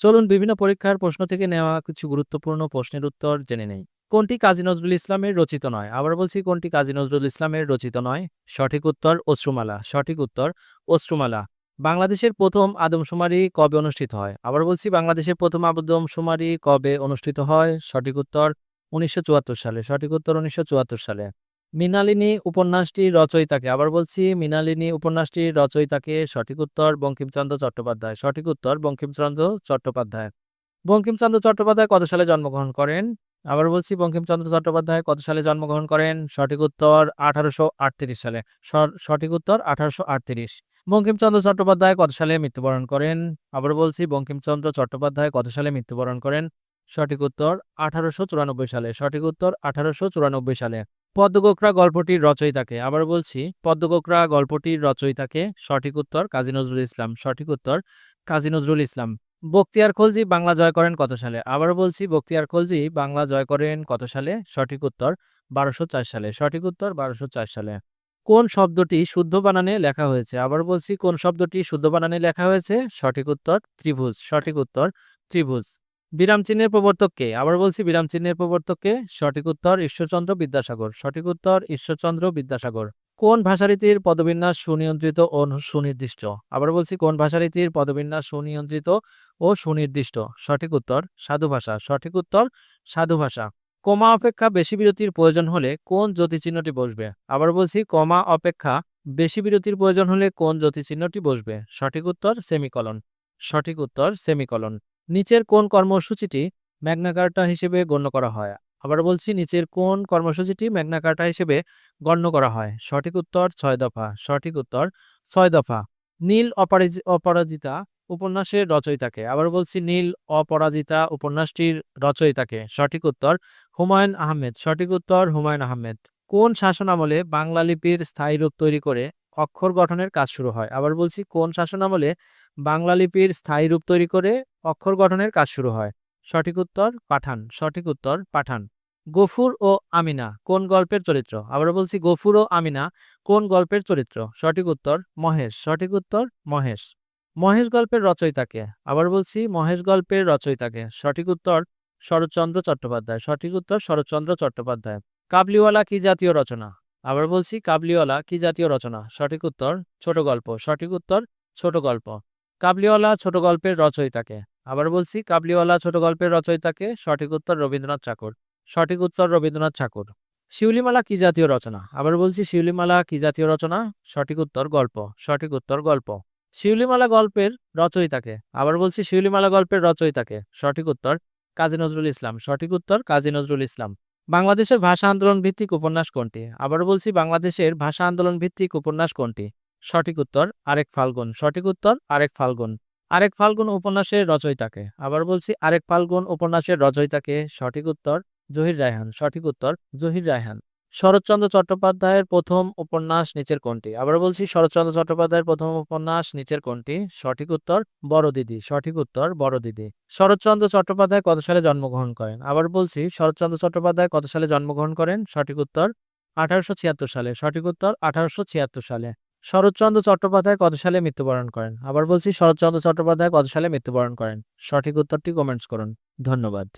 চলুন বিভিন্ন পরীক্ষার প্রশ্ন থেকে নেওয়া কিছু গুরুত্বপূর্ণ প্রশ্নের উত্তর জেনে নেই। কোনটি কাজী নজরুল ইসলামের রচিত নয়? আবার বলছি, কোনটি কাজী নজরুল ইসলামের রচিত নয়? সঠিক উত্তর অশ্রুমালা। সঠিক উত্তর অশ্রুমালা। বাংলাদেশের প্রথম আদমশুমারি কবে অনুষ্ঠিত হয়? আবার বলছি, বাংলাদেশের প্রথম আদমশুমারি কবে অনুষ্ঠিত হয়? সঠিক উত্তর উনিশশো চুয়াত্তর সালে। সঠিক উত্তর উনিশশো চুয়াত্তর সালে। মৃণালিনী উপন্যাসটির রচয়িতাকে, আবার বলছি মৃণালিনী উপন্যাসটির রচয়িতাকে সঠিক উত্তর বঙ্কিমচন্দ্র চট্টোপাধ্যায়। সঠিক উত্তর বঙ্কিমচন্দ্র চট্টোপাধ্যায়। বঙ্কিমচন্দ্র চট্টোপাধ্যায় কত সালে জন্মগ্রহণ করেন? আবার বলছি বঙ্কিমচন্দ্র চট্টোপাধ্যায় কত সালে জন্মগ্রহণ করেন? সঠিক উত্তর আঠারোশো আটত্রিশ সালে। সঠিক উত্তর আঠারোশো আটত্রিশ। বঙ্কিমচন্দ্র চট্টোপাধ্যায় কত সালে মৃত্যুবরণ করেন? আবার বলছি বঙ্কিমচন্দ্র চট্টোপাধ্যায় কত সালে মৃত্যুবরণ করেন? সঠিক উত্তর আঠারোশো চুরানব্বই সালে। সঠিক উত্তর আঠারোশো চুরানব্বই সালে। পদ্মগোকরা গল্পটির রচয়িতাকে আবার বলছি পদ্মগোকরা গল্পটির রচয়িতাকে সঠিক উত্তর কাজী নজরুল ইসলাম, সঠিক উত্তর কাজী নজরুল ইসলাম। বক্তিয়ার খলজি বাংলা জয় করেন কত সালে? আবার বলছি, বক্তিয়ার খলজি বাংলা জয় করেন কত সালে? সঠিক উত্তর বারোশো সালে। সঠিক উত্তর বারোশো সালে। কোন শব্দটি শুদ্ধ বানানে লেখা হয়েছে? আবার বলছি, কোন শব্দটি শুদ্ধ বানানে লেখা হয়েছে? সঠিক উত্তর ত্রিভুজ। সঠিক উত্তর ত্রিভুজ। বিরাম চিহ্নের প্রবর্তককে আবার বলছি, বিরাম চিহ্নের প্রবর্তককে সঠিক উত্তর ঈশ্বরচন্দ্র বিদ্যাসাগর। সঠিক উত্তর ঈশ্বরচন্দ্র বিদ্যাসাগর। কোন ভাষারীতির পদবিন্যাস সুনিয়ন্ত্রিত ও সুনির্দিষ্ট? আবার বলছি, কোন ভাষারীতির পদবিন্যাস সুনিয়ন্ত্রিত ও সুনির্দিষ্ট? সঠিক উত্তর সাধু ভাষা। সঠিক উত্তর সাধু ভাষা। কমা অপেক্ষা বেশি বিরতির প্রয়োজন হলে কোন জ্যোতিচিহ্নটি বসবে? আবার বলছি, কমা অপেক্ষা বেশি বিরতির প্রয়োজন হলে কোন জ্যোতিচিহ্নটি বসবে? সঠিক উত্তর সেমিকলন। সঠিক উত্তর সেমিকলন। নিচের কোন কর্মসূচিটি ম্যাগনা কার্টা হিসেবে গণ্য করা হয়? আবার বলছি, নিচের কোন কর্মসূচিটি ম্যাগনা কার্টা হিসেবে গণ্য করা হয়? সঠিক উত্তর, ছয় দফা। সঠিক উত্তর, ছয় দফা। নীল অপরাজি- অপরাজিতা উপন্যাসের রচয়িতাকে। আবার বলছি, নীল অপরাজিতা উপন্যাসটির রচয়িতাকে। সঠিক উত্তর, হুমায়ুন আহমেদ। সঠিক উত্তর, হুমায়ুন আহমেদ। কোন শাসন আমলে বাংলা লিপির স্থায়ী রূপ তৈরি করে অক্ষর গঠনের কাজ শুরু হয়। আবার বলছি, কোন শাসনামলে বাংলা লিপির স্থায়ী রূপ তৈরি করে অক্ষর গঠনের কাজ শুরু হয়? সঠিক উত্তর, পাঠান। সঠিক উত্তর, পাঠান। গফুর ও আমিনা, কোন গল্পের চরিত্র? আবার বলছি, গফুর ও আমিনা, কোন গল্পের চরিত্র? সঠিক উত্তর, মহেশ। সঠিক উত্তর, মহেশ। মহেশ গল্পের রচয়িতাকে? আবার বলছি, মহেশ গল্পের রচয়িতাকে। সঠিক উত্তর, শরৎচন্দ্র চট্টোপাধ্যায়। সঠিক উত্তর, শরৎচন্দ্র চট্টোপাধ্যায়। কাবলিওয়ালা কি জাতীয় রচনা? আবার বলছি কাবলিওয়ালা কি জাতীয় রচনা? সঠিক উত্তর, ছোট গল্প। সঠিক উত্তর, ছোট গল্প। কাবলিওয়ালা ছোট গল্পের রচয়িতাকে। আবার বলছি কাবলিওয়ালা ছোট গল্পের রচয়িতাকে। সঠিক উত্তর রবীন্দ্রনাথ ঠাকুর। সঠিক উত্তর রবীন্দ্রনাথ ঠাকুর। শিউলিমালা কি জাতীয় রচনা? আবার বলছি শিউলিমালা কি জাতীয় রচনা? সঠিক উত্তর, গল্প। সঠিক উত্তর, গল্প। শিউলিমালা গল্পের রচয়িতাকে। আবার বলছি শিউলিমালা গল্পের রচয়িতাকে। সঠিক উত্তর, কাজী নজরুল ইসলাম। সঠিক উত্তর, কাজী নজরুল ইসলাম। বাংলাদেশের ভাষা আন্দোলন ভিত্তিক উপন্যাস কোনটি? আবার বলছি, বাংলাদেশের ভাষা আন্দোলন ভিত্তিক উপন্যাস কোনটি? সঠিক উত্তর, আরেক ফাল্গুন। সঠিক উত্তর, আরেক ফাল্গুন। আরেক ফাল্গুন উপন্যাসের রচয়িতাকে। আবার বলছি, আরেক ফাল্গুন উপন্যাসের রচয়িতাকে সঠিক উত্তর, জহির রায়হান। সঠিক উত্তর, জহির রায়হান। শরৎচন্দ্র চট্টোপাধ্যায়ের প্রথম উপন্যাস নিচের কোনটি? আবার বলছি, শরৎচন্দ্র চট্টোপাধ্যায়ের প্রথম উপন্যাস নিচের কোনটি? সঠিক উত্তর বড় দিদি সঠিক উত্তর বড় দিদি শরৎচন্দ্র চট্টোপাধ্যায় কত সালে জন্মগ্রহণ করেন? আবার বলছি, শরৎচন্দ্র চট্টোপাধ্যায় কত সালে জন্মগ্রহণ করেন? সঠিক উত্তর, আঠারোশো ছিয়াত্তর সালে। সঠিক উত্তর, আঠারোশো ছিয়াত্তর সালে। শরৎচন্দ্র চট্টোপাধ্যায় কত সালে মৃত্যুবরণ করেন? আবার বলছি, শরৎচন্দ্র চট্টোপাধ্যায় কত সালে মৃত্যুবরণ করেন? সঠিক উত্তরটি কমেন্টস করুন। ধন্যবাদ।